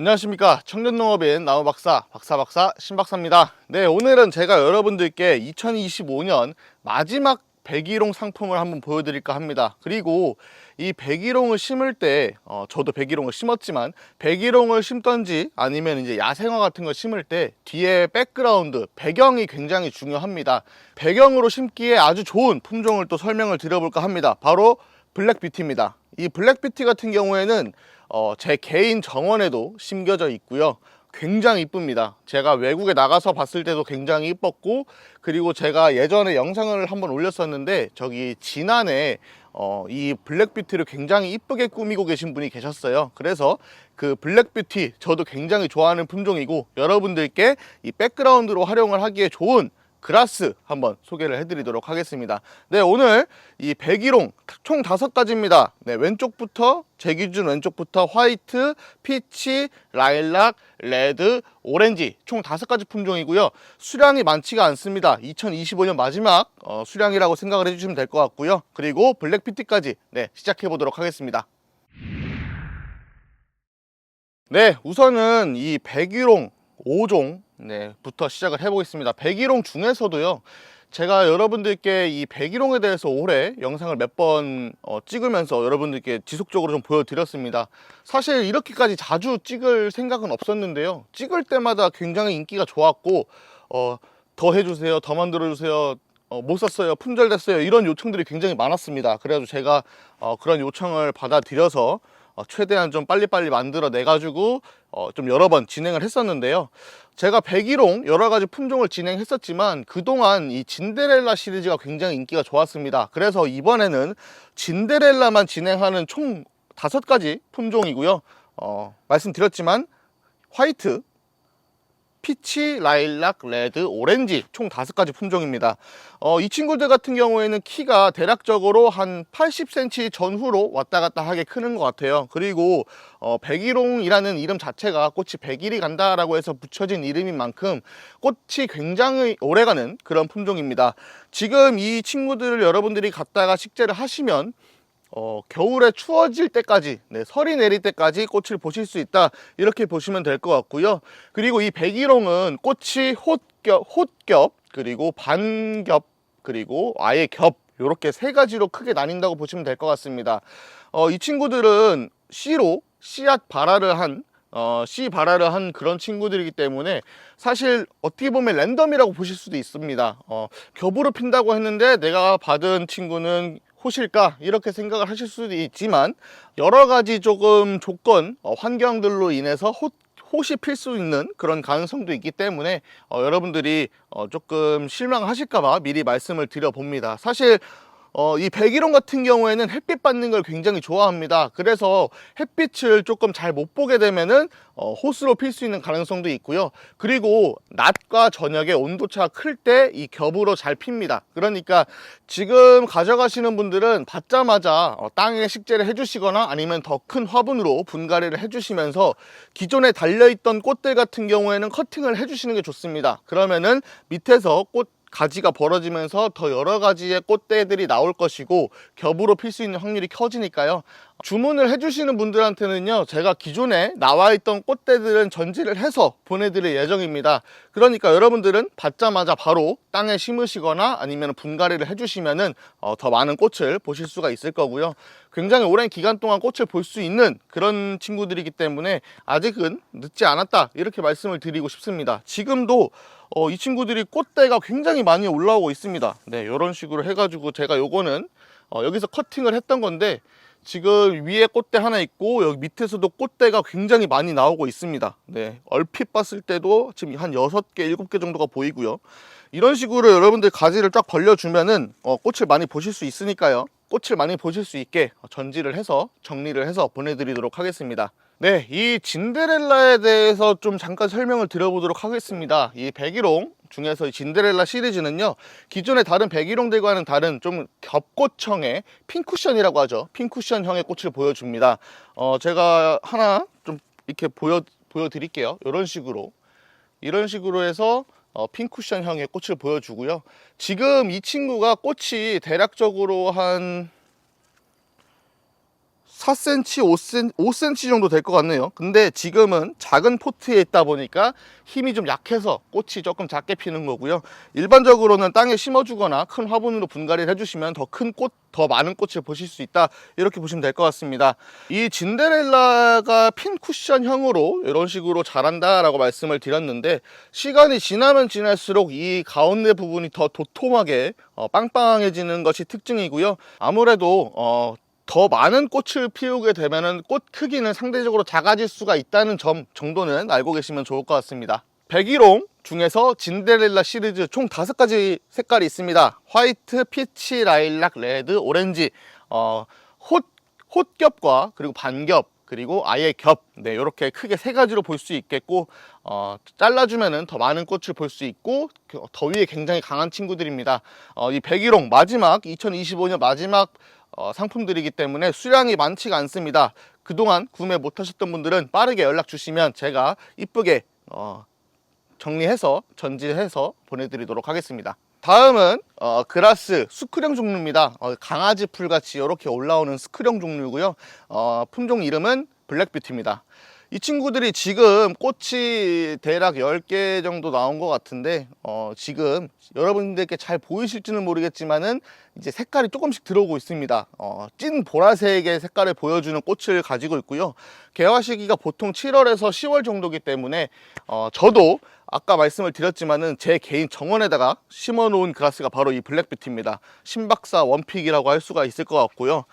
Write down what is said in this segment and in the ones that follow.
안녕하십니까. 청년농업인 나무박사 박사박사 신박사입니다. 네 오늘은 제가 여러분들께 2025년 마지막 백일홍 상품을 한번 보여드릴까 합니다. 그리고 이 백일홍을 심을 때 어, 저도 백일홍을 심었지만 백일홍을 심던지 아니면 이제 야생화 같은 걸 심을 때 뒤에 백그라운드 배경이 굉장히 중요합니다. 배경으로 심기에 아주 좋은 품종을 또 설명을 드려볼까 합니다. 바로 블랙뷰티입니다 이 블랙뷰티 같은 경우에는 어, 제 개인 정원에도 심겨져 있고요. 굉장히 이쁩니다. 제가 외국에 나가서 봤을 때도 굉장히 이뻤고, 그리고 제가 예전에 영상을 한번 올렸었는데, 저기 지난해 어, 이 블랙뷰티를 굉장히 이쁘게 꾸미고 계신 분이 계셨어요. 그래서 그 블랙뷰티 저도 굉장히 좋아하는 품종이고, 여러분들께 이 백그라운드로 활용을 하기에 좋은 그라스 한번 소개를 해드리도록 하겠습니다. 네, 오늘 이 백일홍 총 다섯 가지입니다. 네, 왼쪽부터 제 기준 왼쪽부터 화이트, 피치, 라일락, 레드, 오렌지 총 다섯 가지 품종이고요. 수량이 많지가 않습니다. 2025년 마지막 어, 수량이라고 생각을 해주시면 될 것 같고요. 그리고 블랙 피티까지 네, 시작해 보도록 하겠습니다. 네, 우선은 이 백일홍 5종 네, 부터 시작을 해보겠습니다. 백일홍 중에서도요, 제가 여러분들께 이 백일홍에 대해서 올해 영상을 몇번 어, 찍으면서 여러분들께 지속적으로 좀 보여드렸습니다. 사실 이렇게까지 자주 찍을 생각은 없었는데요. 찍을 때마다 굉장히 인기가 좋았고, 어, 더 해주세요, 더 만들어주세요, 어, 못 샀어요, 품절됐어요, 이런 요청들이 굉장히 많았습니다. 그래가지고 제가 어, 그런 요청을 받아들여서 어, 최대한 좀 빨리빨리 만들어 내 가지고 어, 좀 여러 번 진행을 했었는데요. 제가 백일홍 여러 가지 품종을 진행했었지만 그동안 이 진데렐라 시리즈가 굉장히 인기가 좋았습니다. 그래서 이번에는 진데렐라만 진행하는 총 다섯 가지 품종이고요. 어, 말씀드렸지만 화이트, 피치, 라일락, 레드, 오렌지 총 다섯 가지 품종입니다. 어, 이 친구들 같은 경우에는 키가 대략적으로 한 80cm 전후로 왔다 갔다 하게 크는 것 같아요. 그리고 어, 백일홍이라는 이름 자체가 꽃이 백일이 간다라고 해서 붙여진 이름인 만큼 꽃이 굉장히 오래가는 그런 품종입니다. 지금 이 친구들을 여러분들이 갖다가 식재를 하시면 어, 겨울에 추워질 때까지, 네, 설이 내릴 때까지 꽃을 보실 수 있다. 이렇게 보시면 될 것 같고요. 그리고 이 백일홍은 꽃이 혼겹, 혼겹, 그리고 반겹, 그리고 아예 겹, 이렇게 세 가지로 크게 나뉜다고 보시면 될 것 같습니다. 어, 이 친구들은 씨로 씨앗 발화를 한 어, 씨 발화를 한 그런 친구들이기 때문에 사실 어떻게 보면 랜덤이라고 보실 수도 있습니다. 어, 겹으로 핀다고 했는데 내가 받은 친구는 호실까 이렇게 생각을 하실 수도 있지만 여러 가지 조금 조건 어, 환경들로 인해서 호, 호시 필수 있는 그런 가능성도 있기 때문에 어, 여러분들이 어, 조금 실망하실까봐 미리 말씀을 드려봅니다. 사실 어, 이 백일홍 같은 경우에는 햇빛 받는 걸 굉장히 좋아합니다. 그래서 햇빛을 조금 잘 못 보게 되면은 어, 호스로 필 수 있는 가능성도 있고요. 그리고 낮과 저녁에 온도차가 클 때 이 겹으로 잘 핍니다. 그러니까 지금 가져가시는 분들은 받자마자 어, 땅에 식재를 해주시거나 아니면 더 큰 화분으로 분갈이를 해주시면서 기존에 달려있던 꽃들 같은 경우에는 커팅을 해주시는 게 좋습니다. 그러면은 밑에서 꽃 가지가 벌어지면서 더 여러 가지의 꽃대들이 나올 것이고 겹으로 필 수 있는 확률이 커지니까요. 주문을 해주시는 분들한테는요, 제가 기존에 나와 있던 꽃대들은 전지를 해서 보내드릴 예정입니다. 그러니까 여러분들은 받자마자 바로 땅에 심으시거나 아니면 분갈이를 해주시면은 어, 더 많은 꽃을 보실 수가 있을 거고요. 굉장히 오랜 기간 동안 꽃을 볼 수 있는 그런 친구들이기 때문에 아직은 늦지 않았다 이렇게 말씀을 드리고 싶습니다. 지금도 어, 이 친구들이 꽃대가 굉장히 많이 올라오고 있습니다. 네, 이런 식으로 해가지고 제가 요거는 어, 여기서 커팅을 했던 건데 지금 위에 꽃대 하나 있고 여기 밑에서도 꽃대가 굉장히 많이 나오고 있습니다. 네, 얼핏 봤을 때도 지금 한 6개, 7개 정도가 보이고요. 이런 식으로 여러분들 가지를 쫙 벌려주면은 어, 꽃을 많이 보실 수 있으니까요. 꽃을 많이 보실 수 있게 전지를 해서 정리를 해서 보내드리도록 하겠습니다. 네, 이 진데렐라에 대해서 좀 잠깐 설명을 드려보도록 하겠습니다. 이 백일홍 중에서 이 진데렐라 시리즈는요, 기존의 다른 백일홍들과는 다른 좀 겹꽃형의 핑쿠션이라고 하죠. 핑쿠션형의 꽃을 보여줍니다. 어, 제가 하나 좀 이렇게 보여, 보여드릴게요. 이런 식으로. 이런 식으로 해서 어, 핑쿠션형의 꽃을 보여주고요. 지금 이 친구가 꽃이 대략적으로 한 4cm, 5cm, 5cm 정도 될 것 같네요. 근데 지금은 작은 포트에 있다 보니까 힘이 좀 약해서 꽃이 조금 작게 피는 거고요. 일반적으로는 땅에 심어주거나 큰 화분으로 분갈이를 해주시면 더 큰 꽃, 더 많은 꽃을 보실 수 있다. 이렇게 보시면 될 것 같습니다. 이 진데렐라가 핀 쿠션형으로 이런 식으로 자란다 라고 말씀을 드렸는데 시간이 지나면 지날수록 이 가운데 부분이 더 도톰하게 어, 빵빵해지는 것이 특징이고요. 아무래도 어, 더 많은 꽃을 피우게 되면은 꽃 크기는 상대적으로 작아질 수가 있다는 점 정도는 알고 계시면 좋을 것 같습니다. 백일홍 중에서 진데렐라 시리즈 총 다섯 가지 색깔이 있습니다. 화이트, 피치, 라일락, 레드, 오렌지, 어, 홑, 홑겹과 그리고 반겹, 그리고 아예 겹, 네, 이렇게 크게 세 가지로 볼 수 있겠고, 어, 잘라주면은 더 많은 꽃을 볼 수 있고, 그 더위에 굉장히 강한 친구들입니다. 어, 이 백일홍 마지막, 2025년 마지막 어, 상품들이기 때문에 수량이 많지가 않습니다. 그동안 구매 못하셨던 분들은 빠르게 연락 주시면 제가 이쁘게 어, 정리해서 전지해서 보내드리도록 하겠습니다. 다음은 어, 그라스 수크령 종류입니다. 어, 강아지 풀같이 이렇게 올라오는 스크령 종류고요. 어, 품종 이름은 블랙뷰티입니다. 이 친구들이 지금 꽃이 대략 10개 정도 나온 것 같은데 어, 지금 여러분들께 잘 보이실지는 모르겠지만은 이제 색깔이 조금씩 들어오고 있습니다. 어, 찐 보라색의 색깔을 보여주는 꽃을 가지고 있고요. 개화 시기가 보통 7월에서 10월 정도기 때문에 어, 저도 아까 말씀을 드렸지만은 제 개인 정원에다가 심어 놓은 그라스가 바로 이 블랙뷰티입니다. 신박사 원픽이라고 할 수가 있을 것 같고요.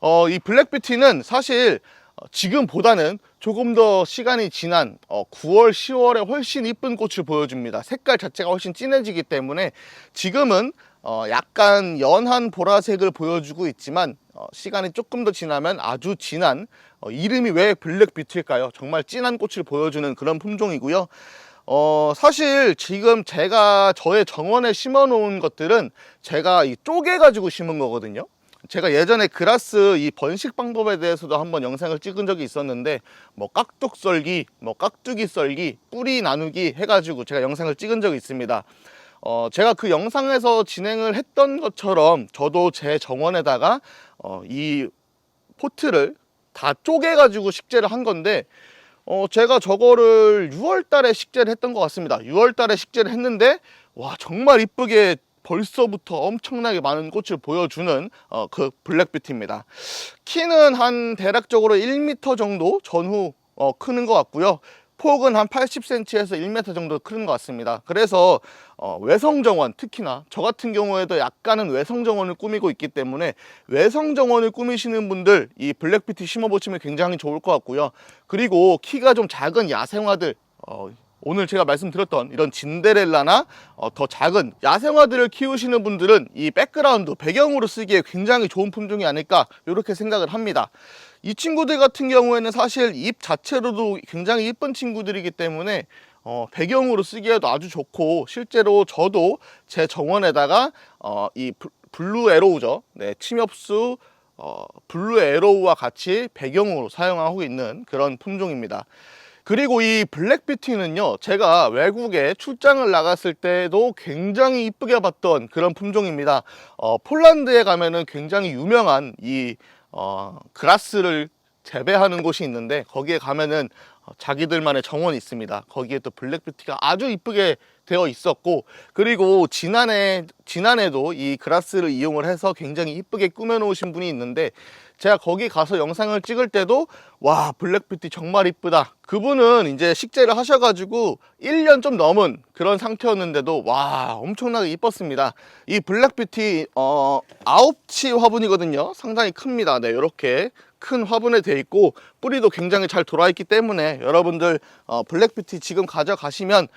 어, 이 블랙뷰티는 사실 어, 지금보다는 조금 더 시간이 지난 어, 9월, 10월에 훨씬 이쁜 꽃을 보여줍니다. 색깔 자체가 훨씬 진해지기 때문에 지금은 어, 약간 연한 보라색을 보여주고 있지만 어, 시간이 조금 더 지나면 아주 진한 어, 이름이 왜 블랙뷰티일까요? 정말 진한 꽃을 보여주는 그런 품종이고요. 어, 사실 지금 제가 저의 정원에 심어 놓은 것들은 제가 이 쪼개 가지고 심은 거거든요. 제가 예전에 그라스 이 번식 방법에 대해서도 한번 영상을 찍은 적이 있었는데 뭐 깍둑 썰기, 뭐 깍두기 썰기, 뿌리 나누기 해가지고 제가 영상을 찍은 적이 있습니다. 어, 제가 그 영상에서 진행을 했던 것처럼 저도 제 정원에다가 어, 이 포트를 다 쪼개가지고 식재를 한 건데 어, 제가 저거를 6월 달에 식재를 했던 것 같습니다. 6월 달에 식재를 했는데, 와, 정말 이쁘게 벌써부터 엄청나게 많은 꽃을 보여주는 어, 그 블랙뷰티입니다. 키는 한 대략적으로 1m 정도 전후 어, 크는 것 같고요. 폭은 한 80cm에서 1m 정도 크는 것 같습니다. 그래서 어, 외성 정원 특히나 저 같은 경우에도 약간은 외성 정원을 꾸미고 있기 때문에 외성 정원을 꾸미시는 분들 이 블랙뷰티 심어보시면 굉장히 좋을 것 같고요. 그리고 키가 좀 작은 야생화들 어, 오늘 제가 말씀드렸던 이런 진데렐라나 어, 더 작은 야생화들을 키우시는 분들은 이 백그라운드 배경으로 쓰기에 굉장히 좋은 품종이 아닐까 이렇게 생각을 합니다. 이 친구들 같은 경우에는 사실 잎 자체로도 굉장히 이쁜 친구들이기 때문에 어, 배경으로 쓰기에도 아주 좋고 실제로 저도 제 정원에다가 어, 이 블- 블루 에로우죠. 네, 침엽수 어, 블루 에로우와 같이 배경으로 사용하고 있는 그런 품종입니다. 그리고 이 블랙뷰티는요, 제가 외국에 출장을 나갔을 때도 굉장히 이쁘게 봤던 그런 품종입니다. 어, 폴란드에 가면은 굉장히 유명한 이, 어, 그라스를 재배하는 곳이 있는데, 거기에 가면은 어, 자기들만의 정원이 있습니다. 거기에 또 블랙뷰티가 아주 이쁘게 되어 있었고, 그리고 지난해, 지난해도 이 그라스를 이용을 해서 굉장히 이쁘게 꾸며 놓으신 분이 있는데, 제가 거기 가서 영상을 찍을 때도 와 블랙뷰티 정말 이쁘다. 그분은 이제 식재를 하셔가지고 1년 좀 넘은 그런 상태였는데도 와 엄청나게 이뻤습니다. 이 블랙뷰티 어 아홉치 화분이거든요. 상당히 큽니다. 네 이렇게 큰 화분에 돼 있고 뿌리도 굉장히 잘 돌아 있기 때문에 여러분들 어, 블랙뷰티 지금 가져가시면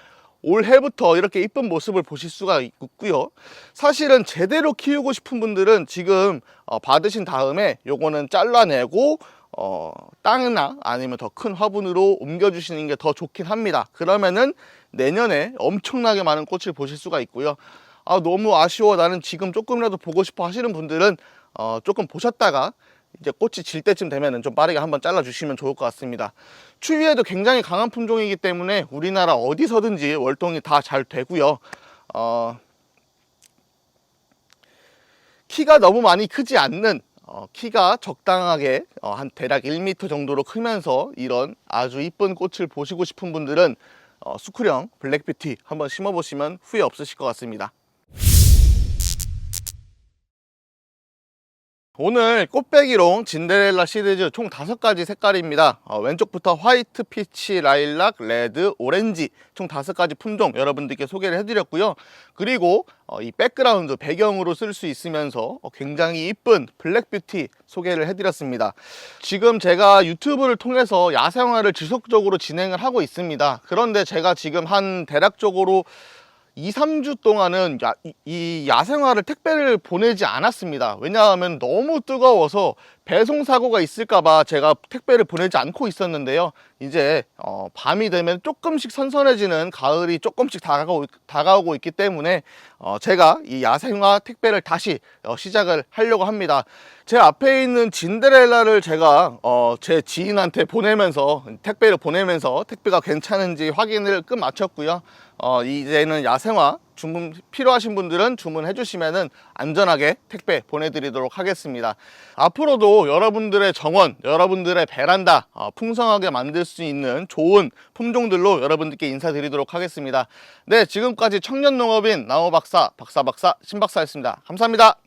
올해부터 이렇게 이쁜 모습을 보실 수가 있고요. 사실은 제대로 키우고 싶은 분들은 지금 어, 받으신 다음에 요거는 잘라내고 어, 땅이나 아니면 더 큰 화분으로 옮겨주시는 게 더 좋긴 합니다. 그러면은 내년에 엄청나게 많은 꽃을 보실 수가 있고요. 아, 너무 아쉬워. 나는 지금 조금이라도 보고 싶어 하시는 분들은 어, 조금 보셨다가 이제 꽃이 질 때쯤 되면은 좀 빠르게 한번 잘라 주시면 좋을 것 같습니다. 추위에도 굉장히 강한 품종이기 때문에 우리나라 어디서든지 월동이 다 잘 되고요. 어, 키가 너무 많이 크지 않는 어, 키가 적당하게 어, 한 대략 1m 정도로 크면서 이런 아주 이쁜 꽃을 보시고 싶은 분들은 어, 수쿨형 블랙뷰티 한번 심어보시면 후회 없으실 것 같습니다. 오늘 꽃배기롱 진데렐라 시리즈 총 다섯 가지 색깔입니다. 어, 왼쪽부터 화이트, 피치, 라일락, 레드, 오렌지 총 다섯 가지 품종 여러분들께 소개를 해드렸고요. 그리고 어, 이 백그라운드 배경으로 쓸 수 있으면서 어, 굉장히 이쁜 블랙뷰티 소개를 해드렸습니다. 지금 제가 유튜브를 통해서 야생화를 지속적으로 진행을 하고 있습니다. 그런데 제가 지금 한 대략적으로 2, 3주 동안은 야, 이- 이 야생화를 택배를 보내지 않았습니다. 왜냐하면 너무 뜨거워서 배송 사고가 있을까봐 제가 택배를 보내지 않고 있었는데요. 이제 어, 밤이 되면 조금씩 선선해지는 가을이 조금씩 다가오고, 다가오고 있기 때문에 어, 제가 이 야생화 택배를 다시 어, 시작을 하려고 합니다. 제 앞에 있는 진데렐라를 제가 어, 제 지인한테 보내면서 택배를 보내면서 택배가 괜찮은지 확인을 끝 마쳤고요. 어, 이제는 야생화 주문 필요하신 분들은 주문해 주시면은 안전하게 택배 보내드리도록 하겠습니다. 앞으로도 여러분들의 정원, 여러분들의 베란다 어, 풍성하게 만들 수 있는 좋은 품종들로 여러분들께 인사드리도록 하겠습니다. 네, 지금까지 청년농업인 나호 박사, 박사 박사, 신박사였습니다. 감사합니다.